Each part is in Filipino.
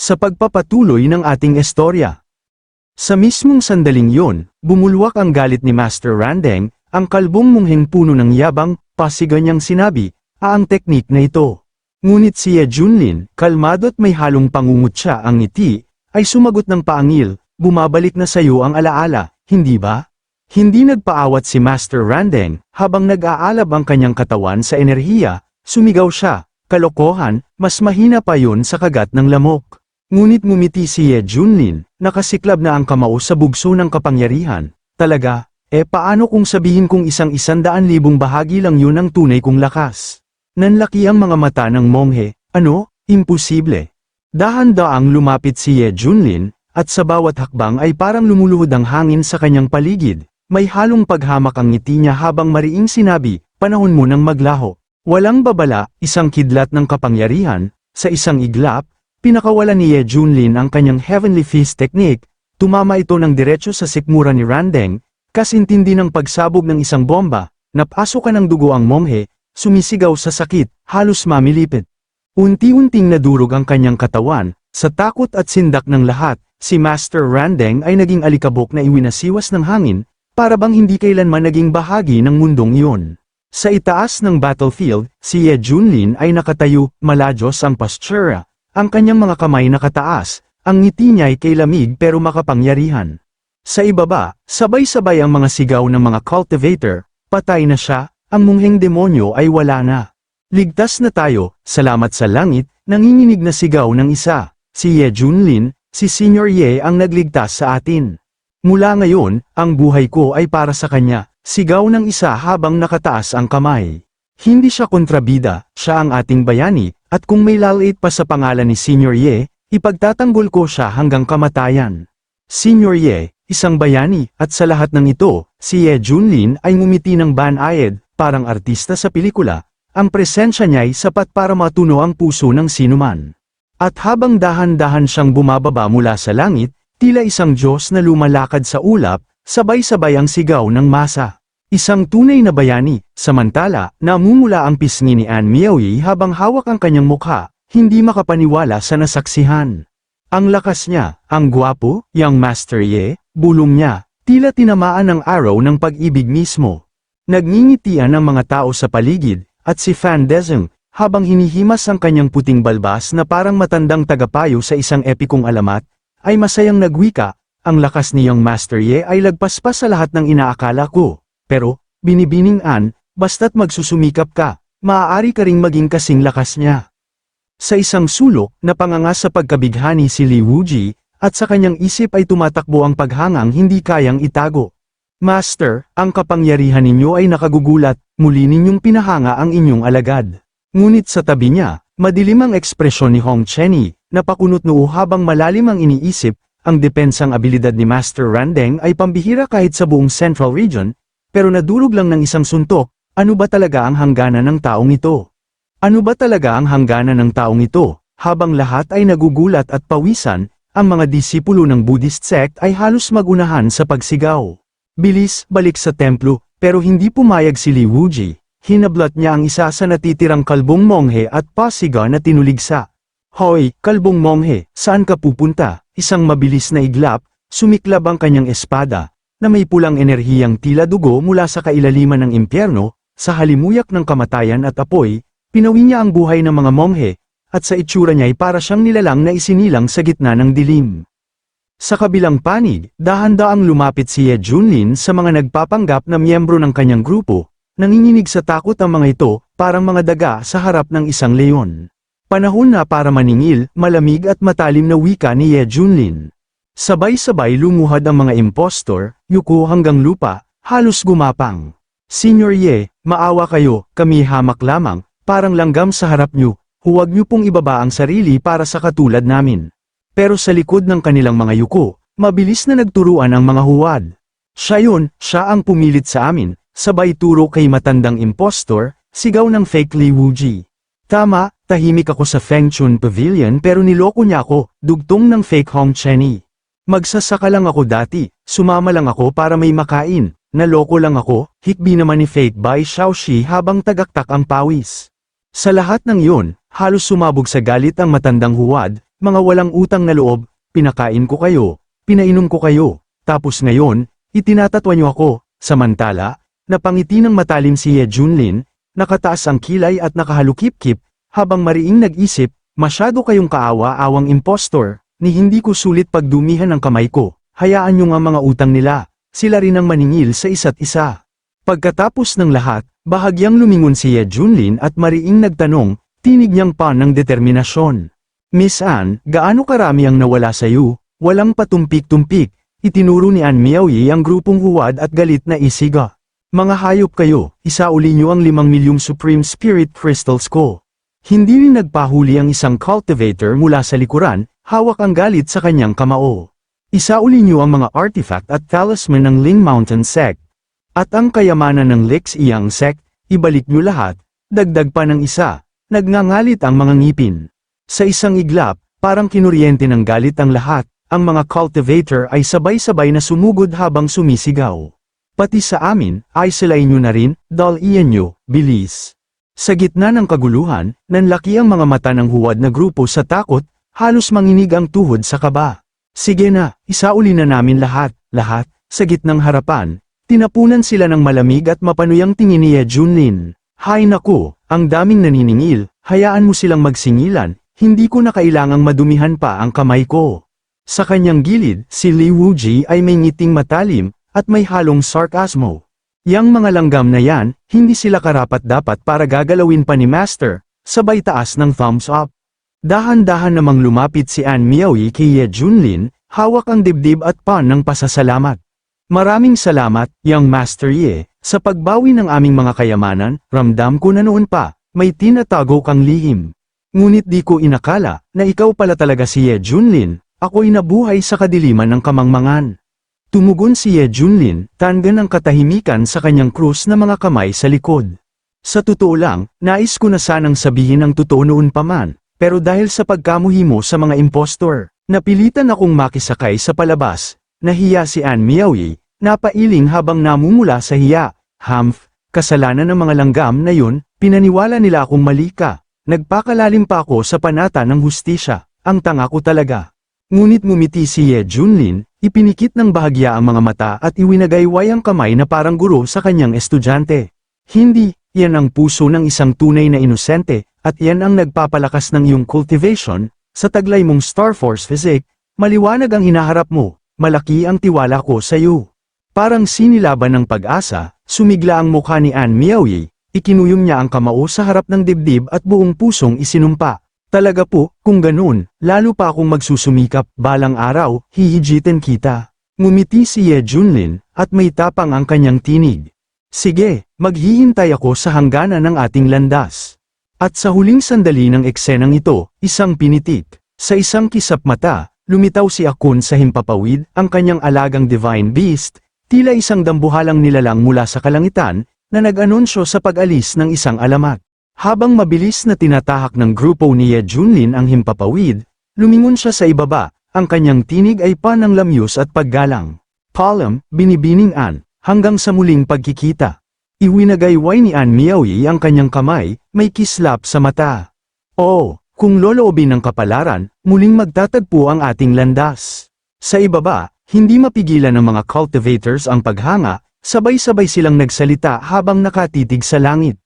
sa pagpapatuloy ng ating istorya. Sa mismong sandaling yon, bumulwak ang galit ni Master Randeng, ang kalbong munghing puno ng yabang, pasiga niyang sinabi, aang teknik na ito. Ngunit si Ye Junlin, kalmado at may halong pangungutya ang ngiti, ay sumagot ng paangil, bumabalik na sayo ang alaala, hindi ba? Hindi nagpaawat si Master Randeng, habang nag-aalab ang kanyang katawan sa enerhiya, sumigaw siya, kalokohan, mas mahina pa yon sa kagat ng lamok. Ngunit ngumiti si Ye Junlin, nakasiklab na ang kamao sa bugso ng kapangyarihan. Talaga, eh paano kung sabihin kong isang isandaan libong bahagi lang yun ang tunay kong lakas? Nanlaki ang mga mata ng monghe, ano, imposible. Dahan-daang lumapit si Ye Junlin, at sa bawat hakbang ay parang lumuluhod ang hangin sa kanyang paligid. May halong paghamak ang ngiti niya habang mariing sinabi, panahon mo nang maglaho. Walang babala, isang kidlat ng kapangyarihan, sa isang iglap, Pinakawalan ni Ye Junlin ang kanyang Heavenly Fist technique, tumama ito ng diretso sa sikmura ni Randeng, kasintindi ng pagsabog ng isang bomba, napasukan ng dugo ang monghe, sumisigaw sa sakit, halos mamilipit. Unti-unting nadurog ang kanyang katawan, sa takot at sindak ng lahat, si Master Randeng ay naging alikabok na iwinasiwas ng hangin, para bang hindi kailanman naging bahagi ng mundong iyon. Sa itaas ng battlefield, si Ye Junlin ay nakatayo, maladyos ang postura, ang kanyang mga kamay nakataas, ang ngiti niya ay kay lamig pero makapangyarihan. Sa ibaba, sabay-sabay ang mga sigaw ng mga cultivator, patay na siya, ang mungheng demonyo ay wala na. Ligtas na tayo, salamat sa langit, nanginginig na sigaw ng isa, si Ye Junlin, si Senior Ye ang nagligtas sa atin. Mula ngayon, ang buhay ko ay para sa kanya, sigaw ng isa habang nakataas ang kamay. Hindi siya kontrabida, siya ang ating bayani, at kung may lalait pa sa pangalan ni Senior Ye, ipagtatanggol ko siya hanggang kamatayan. Senior Ye, isang bayani, at sa lahat ng ito, si Ye Junlin ay ngumiti ng banayad, parang artista sa pelikula, ang presensya niya ay sapat para matuno ang puso ng sinuman. At habang dahan-dahan siyang bumababa mula sa langit, tila isang Diyos na lumalakad sa ulap, sabay-sabay ang sigaw ng masa. Isang tunay na bayani, samantala, namumula ang pisngi ni Anne Miaoyi habang hawak ang kanyang mukha, hindi makapaniwala sa nasaksihan. Ang lakas niya, ang gwapo, yang Master Ye, bulong niya, tila tinamaan ng araw ng pag-ibig mismo. Nagngingitian ang mga tao sa paligid, at si Fan Dezeng, habang hinihimas ang kanyang puting balbas na parang matandang tagapayo sa isang epikong alamat, ay masayang nagwika, ang lakas niyang Master Ye ay lagpas pa sa lahat ng inaakala ko. Pero, binibining An, basta't magsusumikap ka, maaari ka ring maging kasing lakas niya. Sa isang sulok, napanganga sa pagkabighani si Li Wuji, at sa kanyang isip ay tumatakbo ang paghangang hindi kayang itago. Master, ang kapangyarihan ninyo ay nakagugulat, muli ninyong pinahanga ang inyong alagad. Ngunit sa tabi niya, madilim ang ekspresyon ni Hong Chenny, napakunot noo habang malalim ang iniisip, ang depensang abilidad ni Master Randeng ay pambihira kahit sa buong Central Region, pero nadulog lang ng isang suntok, ano ba talaga ang hangganan ng taong ito? Ano ba talaga ang hangganan ng taong ito? Habang lahat ay nagugulat at pawisan, ang mga disipulo ng Buddhist sect ay halos magunahan sa pagsigaw. Bilis, balik sa templo, pero hindi pumayag si Li Wuji. Hinablat niya ang isa sa natitirang kalbong monghe at pasiga na tinuligsa. Hoy, kalbong monghe, saan ka pupunta? Isang mabilis na iglap, sumiklab ang kanyang espada, na may pulang enerhiyang tila dugo mula sa kailaliman ng impyerno, sa halimuyak ng kamatayan at apoy, pinawi niya ang buhay ng mga monghe, at sa itsura niya ay para siyang nilalang na isinilang sa gitna ng dilim. Sa kabilang panig, dahan-daang lumapit si Ye Junlin sa mga nagpapanggap na miyembro ng kanyang grupo, nanginginig sa takot ang mga ito, parang mga daga sa harap ng isang leon. Panahon na para maningil, malamig at matalim na wika ni Ye Junlin. Sabay-sabay lumuhad ang mga impostor, yuko hanggang lupa, halos gumapang. Senior Ye, maawa kayo, kami hamak lamang, parang langgam sa harap nyo, huwag nyo pong ibaba ang sarili para sa katulad namin. Pero sa likod ng kanilang mga yuko, mabilis na nagturuan ang mga huwad. Siya yun, siya ang pumilit sa amin, sabay turo kay matandang impostor, sigaw ng fake Li Wuji. Tama, tahimik ako sa Feng Chun Pavilion pero niloko niya ako, dugtong ng fake Hong Chenny. Magsasaka lang ako dati, sumama lang ako para may makain, naloko lang ako, hikbi naman ni fake Bai Xiaoxi habang tagaktak ang pawis. Sa lahat ng yun, halos sumabog sa galit ang matandang huwad, mga walang utang na loob, pinakain ko kayo, pinainom ko kayo, tapos ngayon, itinatatwa niyo ako, samantala, napangiti ng matalim si Ye Junlin, nakataas ang kilay at nakahalukip-kip, habang mariing nag-isip, masyado kayong kaawa-awang impostor, ni hindi ko sulit pagdumihan ang kamay ko, hayaan niyo nga mga utang nila, sila rin ang maningil sa isa't isa. Pagkatapos ng lahat, bahagyang lumingon si Ye Junlin at mariing nagtanong, tinig niyang pa ng determinasyon. Miss Anne, gaano karami ang nawala sa iyo? Walang patumpik-tumpik, itinuro ni Anne Miaoyi ang grupong huwad at galit na isiga. Mga hayop kayo, isauli niyo ang limang milyong Supreme Spirit Crystals ko. Hindi rin nagpahuli ang isang cultivator mula sa likuran, hawak ang galit sa kanyang kamao. Isauli niyo ang mga artifact at talisman ng Ling Mountain Sect. At ang kayamanan ng Lex Iyang Sect, ibalik niyo lahat, dagdag pa ng isa, nagngangalit ang mga ngipin. Sa isang iglap, parang kinuryente ng galit ang lahat, ang mga cultivator ay sabay-sabay na sumugod habang sumisigaw. Pati sa amin, ay silain nyo na rin, dal iyan nyo, bilis. Sa gitna ng kaguluhan, nanlaki ang mga mata ng huwad na grupo sa takot, halos manginig ang tuhod sa kaba. Sige na, isauli na namin lahat, lahat, sa gitnang harapan, tinapunan sila ng malamig at mapanuyang tingin ni Junlin. Hay naku, ang daming naniningil, hayaan mo silang magsingilan, hindi ko na kailangang madumihan pa ang kamay ko. Sa kanyang gilid, si Li Wuji ay may ngiting matalim, at may halong sarkasmo. Yang mga langgam na yan, hindi sila karapat-dapat para gagalawin pa ni Master, sabay taas ng thumbs up. Dahan-dahan namang lumapit si Anne Miaoyi kay Ye Junlin, hawak ang dibdib at pan ng pasasalamat. Maraming salamat, Young Master Ye, sa pagbawi ng aming mga kayamanan, ramdam ko na noon pa, may tinatago kang lihim. Ngunit di ko inakala, na ikaw pala talaga si Ye Junlin, ako'y nabuhay sa kadiliman ng kamangmangan. Tumugon si Ye Junlin, tangan ang katahimikan sa kanyang krus na mga kamay sa likod. Sa totoo lang, nais ko na sanang sabihin ang totoo noon pa man, pero dahil sa pagkamuhi mo sa mga impostor, napilitan akong makisakay sa palabas, nahiya si Anne Miaoyi, napailing habang namumula sa hiya, Humph, kasalanan ng mga langgam na yun, pinaniwala nila akong mali ka, nagpakalalim pa ako sa panata ng hustisya, ang tanga ko talaga. Ngunit ngumiti si Ye Junlin, ipinikit ng bahagya ang mga mata at iwinagayway ang kamay na parang guro sa kanyang estudyante. Hindi, yan ang puso ng isang tunay na inosente, at yan ang nagpapalakas ng iyong cultivation, sa taglay mong Star Force Physique, maliwanag ang hinaharap mo, malaki ang tiwala ko sa iyo. Parang sinilaban ng pag-asa, sumigla ang mukha ni Anne Miaoyi, ikinuyong niya ang kamao sa harap ng dibdib at buong pusong isinumpa. Talaga po, kung ganun, lalo pa akong magsusumikap, balang araw, hihijitin kita. Ngumiti si Ye Junlin, at may tapang ang kanyang tinig. Sige, maghihintay ako sa hangganan ng ating landas. At sa huling sandali ng eksenang ito, isang pinitik. Sa isang kisap mata, lumitaw si Akun sa himpapawid, ang kanyang alagang divine beast, tila isang dambuhalang nilalang mula sa kalangitan, na nag-anunsyo sa pag-alis ng isang alamat. Habang mabilis na tinatahak ng grupo ni Ye Junlin ang himpapawid, lumingon siya sa ibaba, ang kanyang tinig ay panang lamyos at paggalang. Palm, binibining An, hanggang sa muling pagkikita. Iwinagayway ni An Miaoyi ang kanyang kamay, may kislap sa mata. Oh, kung loloobin ng kapalaran, muling magtatagpo ang ating landas. Sa ibaba, hindi mapigilan ng mga cultivators ang paghanga, sabay-sabay silang nagsalita habang nakatitig sa langit.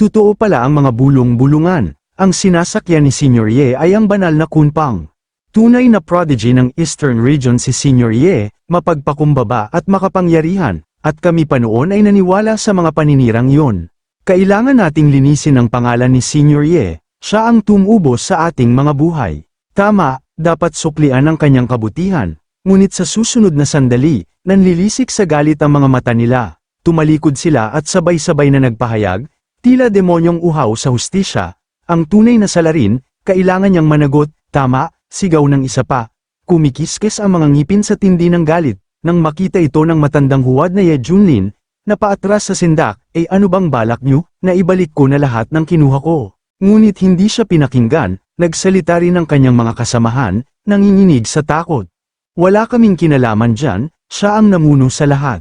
Totoo pala ang mga bulong-bulungan, ang sinasakyan ni Senior Ye ay ang banal na kunpang. Tunay na prodigy ng Eastern Region si Senior Ye, mapagpakumbaba at makapangyarihan, at kami pa noon ay naniwala sa mga paninirang yon. Kailangan nating linisin ang pangalan ni Senior Ye, siya ang tumubos sa ating mga buhay. Tama, dapat suklian ang kanyang kabutihan, ngunit sa susunod na sandali, nanlilisik sa galit ang mga mata nila. Tumalikod sila at sabay-sabay na nagpahayag, tila demonyong uhaw sa hustisya, ang tunay na salarin, kailangan niyang managot, tama, sigaw ng isa pa. Kumikiskes ang mga ngipin sa tindi ng galit, nang makita ito ng matandang huwad na Ye Junlin, na paatras sa sindak, ay ano bang balak niyo, na ibalik ko na lahat ng kinuha ko. Ngunit hindi siya pinakinggan, nagsalita rin ng kanyang mga kasamahan, nanginginig sa takot. Wala kaming kinalaman dyan, siya ang namuno sa lahat.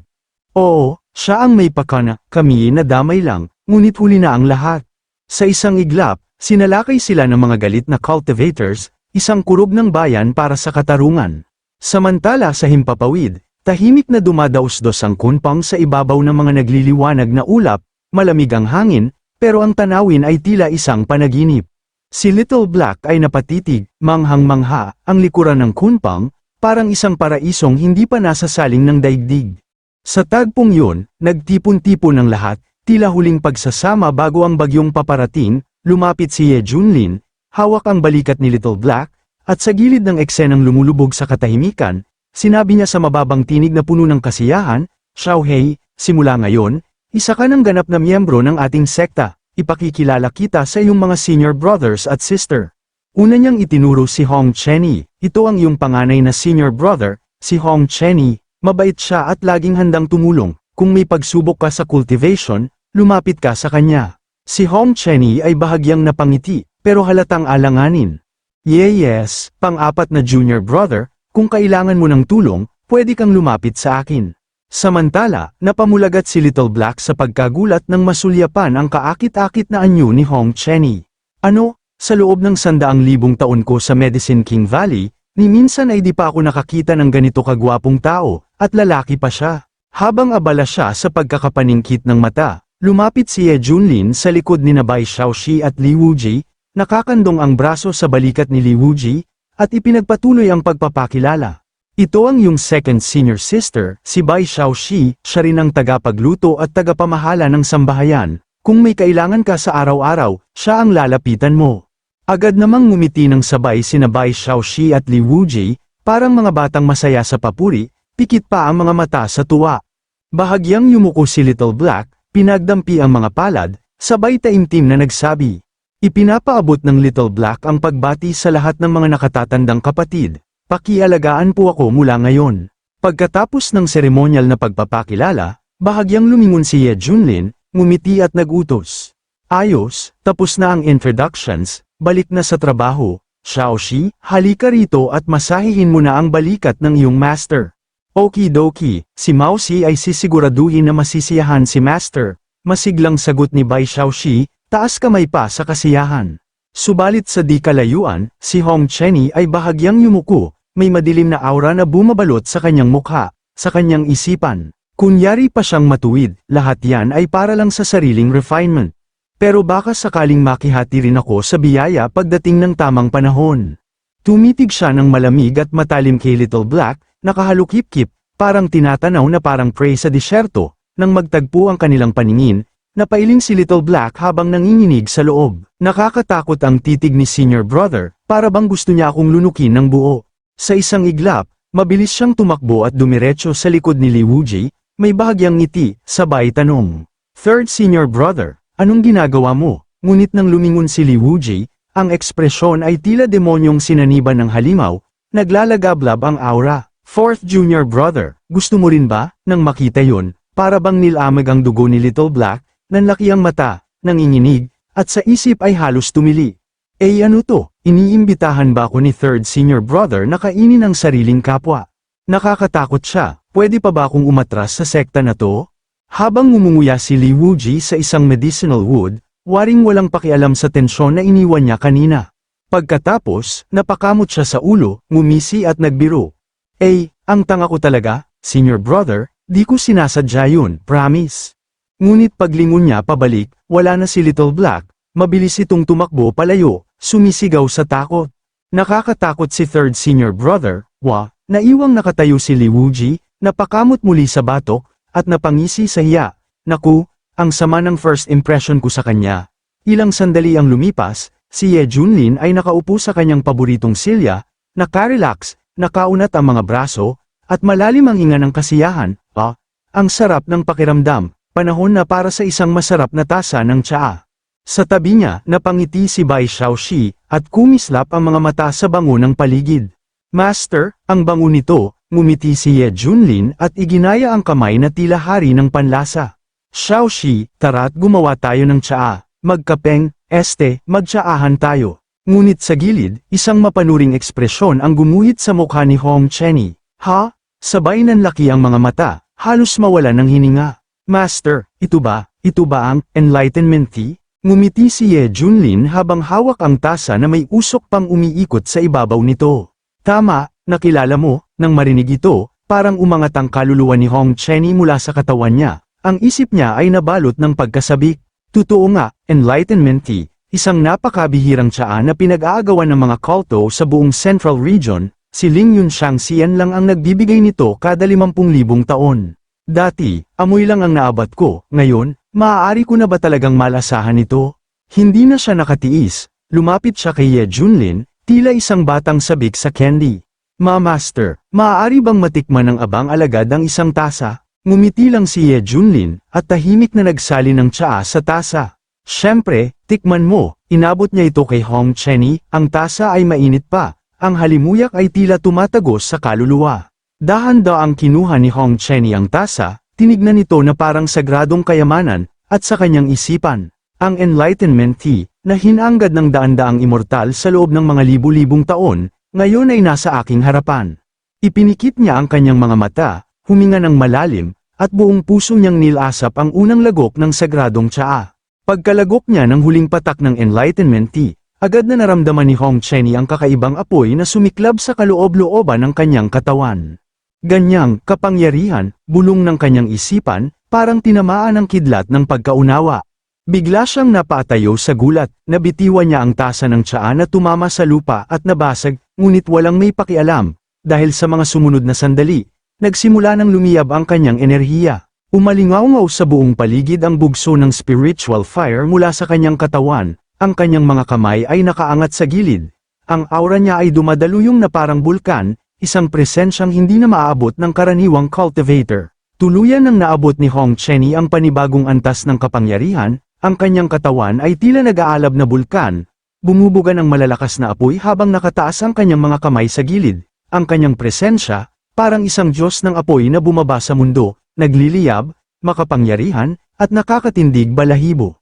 Oo, siya ang may pakana, kami na damay lang, ngunit huli na ang lahat. Sa isang iglap, sinalakay sila ng mga galit na cultivators, isang kurog ng bayan para sa katarungan. Samantala sa himpapawid, tahimik na dumadausdos ang kunpang sa ibabaw ng mga nagliliwanag na ulap, malamig ang hangin, pero ang tanawin ay tila isang panaginip. Si Little Black ay napatitig, manghang-mangha, ang likuran ng kunpang, parang isang paraisong hindi pa nasasaling ng daigdig. Sa tagpong yun, nagtipon-tipon ng lahat, tila huling pagsasama bago ang bagyong paparating, lumapit si Ye Junlin, hawak ang balikat ni Little Black, at sa gilid ng eksenang lumulubog sa katahimikan, sinabi niya sa mababang tinig na puno ng kasiyahan, Xiaohei, simula ngayon, isa ka ng ganap na miyembro ng ating sekta, ipakikilala kita sa iyong mga senior brothers at sister. Una niyang itinuro si Hong Chenny, ito ang iyong panganay na senior brother, si Hong Chenny, mabait siya at laging handang tumulong, kung may pagsubok ka sa cultivation, lumapit ka sa kanya. Si Hong Chenny ay bahagyang napangiti, pero halatang alanganin. Yeah yes, pang-apat na junior brother, kung kailangan mo ng tulong, pwede kang lumapit sa akin. Samantala, napamulagat si Little Black sa pagkagulat ng masulyapan ang kaakit-akit na anyo ni Hong Chenny. Ano, sa loob ng sandaang libong taon ko sa Medicine King Valley, ni minsan ay di pa ako nakakita ng ganito kagwapong tao, at lalaki pa siya. Habang abala siya sa pagkakapaningkit ng mata, lumapit si Ye Junlin sa likod ni Bai Xiaoxi at Li Wuji, nakakandong ang braso sa balikat ni Li Wuji, at ipinagpatuloy ang pagpapakilala. Ito ang iyong second senior sister, si Bai Xiaoxi, siya rin ang tagapagluto at tagapamahala ng sambahayan. Kung may kailangan ka sa araw-araw, siya ang lalapitan mo. Agad namang ngumiti ng sabay sina Bai Xiaoxi at Li Wuji, parang mga batang masaya sa papuri, pikit pa ang mga mata sa tuwa. Bahagyang yumuko si Little Black, pinagdampi ang mga palad, sabay taimtim na nagsabi. Ipinapaabot ng Little Black ang pagbati sa lahat ng mga nakatatandang kapatid. Pakialagaan po ako mula ngayon. Pagkatapos ng seremonyal na pagpapakilala, bahagyang lumingon si Ye Junlin, ngumiti at nagutos. Ayos, tapos na ang introductions, balik na sa trabaho. Xiaoxi, halika rito at masahihin mo na ang balikat ng iyong master. Okidoki, si Mausi ay sisiguraduhin na masisiyahan si master. Masiglang sagot ni Bai Xiaoxi, taas kamay pa sa kasiyahan. Subalit sa di kalayuan, si Hong Chenny ay bahagyang yumuko, may madilim na aura na bumabalot sa kanyang mukha, sa kanyang isipan. Kunyari pa siyang matuwid, lahat yan ay para lang sa sariling refinement. Pero baka sakaling makihati rin ako sa biyaya pagdating ng tamang panahon. Tumitig siya ng malamig at matalim kay Little Black, nakahalukip-kip, parang tinatanaw na parang prey sa disyerto, nang magtagpo ang kanilang paningin, napailing si Little Black habang nanginginig sa loob. Nakakatakot ang titig ni senior brother, para bang gusto niya akong lunukin ng buo. Sa isang iglap, mabilis siyang tumakbo at dumiretso sa likod ni Li Wuji, may bahagyang ngiti, sabay tanong. Third senior brother, anong ginagawa mo? Ngunit nang lumingon si Li Wuji, ang ekspresyon ay tila demonyong sinaniban ng halimaw, naglalagablab ang aura. Fourth junior brother, gusto mo rin ba? Nang makita yon, para bang nilamag ang dugo ni Little Black, nanlaki ang mata, nanginginig, at sa isip ay halos tumili. Eh ano to, iniimbitahan ba ako ni third senior brother na kainin ang sariling kapwa? Nakakatakot siya, pwede pa ba akong umatras sa sekta na to? Habang ngumunguya si Li Wuji sa isang medicinal wood, waring walang pakialam sa tensyon na iniwan niya kanina. Pagkatapos, napakamot siya sa ulo, ngumisi at nagbiro. Eh, ang tanga ko talaga, senior brother, di ko sinasadya yun, promise. Ngunit paglingon niya pabalik, wala na si Little Black, mabilis itong tumakbo palayo, sumisigaw sa takot. Nakakatakot si third senior brother, wa, naiwang nakatayo si Li Wuji, napakamot muli sa batok, at napangisi sa hiya. Naku, ang sama ng first impression ko sa kanya. Ilang sandali ang lumipas, si Ye Junlin ay nakaupo sa kanyang paboritong silya, nakarelax, nakaunat ang mga braso, at malalim ang hinga ng kasiyahan, ah, ang sarap ng pakiramdam, panahon na para sa isang masarap na tasa ng tsaa. Sa tabi niya, napangiti si Bai Xiaoxi, at kumislap ang mga mata sa bango ng paligid. Master, ang bango nito, ngumiti si Ye Junlin at iginaya ang kamay na tila hari ng panlasa. Xiaoxi, tara't gumawa tayo ng tsaa, magkapeng, este, magtsaahan tayo. Ngunit sa gilid, isang mapanuring ekspresyon ang gumuhit sa mukha ni Hong Chenny. Ha? Sabay nanlaki ang mga mata, halos mawala ng hininga. Master, ito ba, ito ba ang enlightenment tea? Ngumiti si Ye Junlin habang hawak ang tasa na may usok pang umiikot sa ibabaw nito. Tama, nakilala mo, nang marinig ito, parang umangat ang kaluluwa ni Hong Chenny mula sa katawan niya. Ang isip niya ay nabalot ng pagkasabik. Totoo nga, Enlightenment Tea, isang napakabihirang tsaa na pinag-aagawan ng mga kulto sa buong Central Region, si Ling Yun Xian lang ang nagbibigay nito kada 50,000 taon. Dati, amoy lang ang naabat ko, ngayon, maaari ko na ba talagang malasahan ito? Hindi na siya nakatiis, lumapit siya kay Ye Junlin, tila isang batang sabik sa candy. Ma master, maaari bang matikman ng abang alagad ang isang tasa? Ngumiti lang si Ye Junlin, at tahimik na nagsali ng tsaa sa tasa. Siyempre, tikman mo, inabot niya ito kay Hong Chenny, ang tasa ay mainit pa, ang halimuyak ay tila tumatagos sa kaluluwa. Dahan-daang kinuha ni Hong Chenny ang tasa, tinignan nito na parang sagradong kayamanan, at sa kanyang isipan, ang Enlightenment Tea, na hinanggad ng daan-daang immortal sa loob ng mga libu-libong taon, ngayon ay nasa aking harapan. Ipinikit niya ang kanyang mga mata, huminga ng malalim, at buong puso niyang nilasap ang unang lagok ng sagradong tsaa. Pagkalagok niya ng huling patak ng Enlightenment Tea, agad na naramdaman ni Hong Chenny ang kakaibang apoy na sumiklab sa kaloob-looban ng kanyang katawan. Ganyang kapangyarihan, bulong ng kanyang isipan, parang tinamaan ng kidlat ng pagkaunawa. Bigla siyang napatayo sa gulat, nabitiwan niya ang tasa ng tsaa na tumama sa lupa at nabasag, ngunit walang may pakialam. Dahil sa mga sumunod na sandali, nagsimula ng lumiyab ang kanyang enerhiya. Umalingaw sa buong paligid ang bugso ng spiritual fire mula sa kanyang katawan, ang kanyang mga kamay ay nakaangat sa gilid. Ang aura niya ay dumadaluyong na parang bulkan, isang presensyang hindi na maaabot ng karaniwang cultivator. Tuluyan nang naabot ni Hong Chenny ang panibagong antas ng kapangyarihan, ang kanyang katawan ay tila nag-aalab na bulkan, bumubuga ng malalakas na apoy habang nakataas ang kanyang mga kamay sa gilid. Ang kanyang presensya, parang isang Diyos ng apoy na bumaba sa mundo, nagliliyab, makapangyarihan, at nakakatindig balahibo.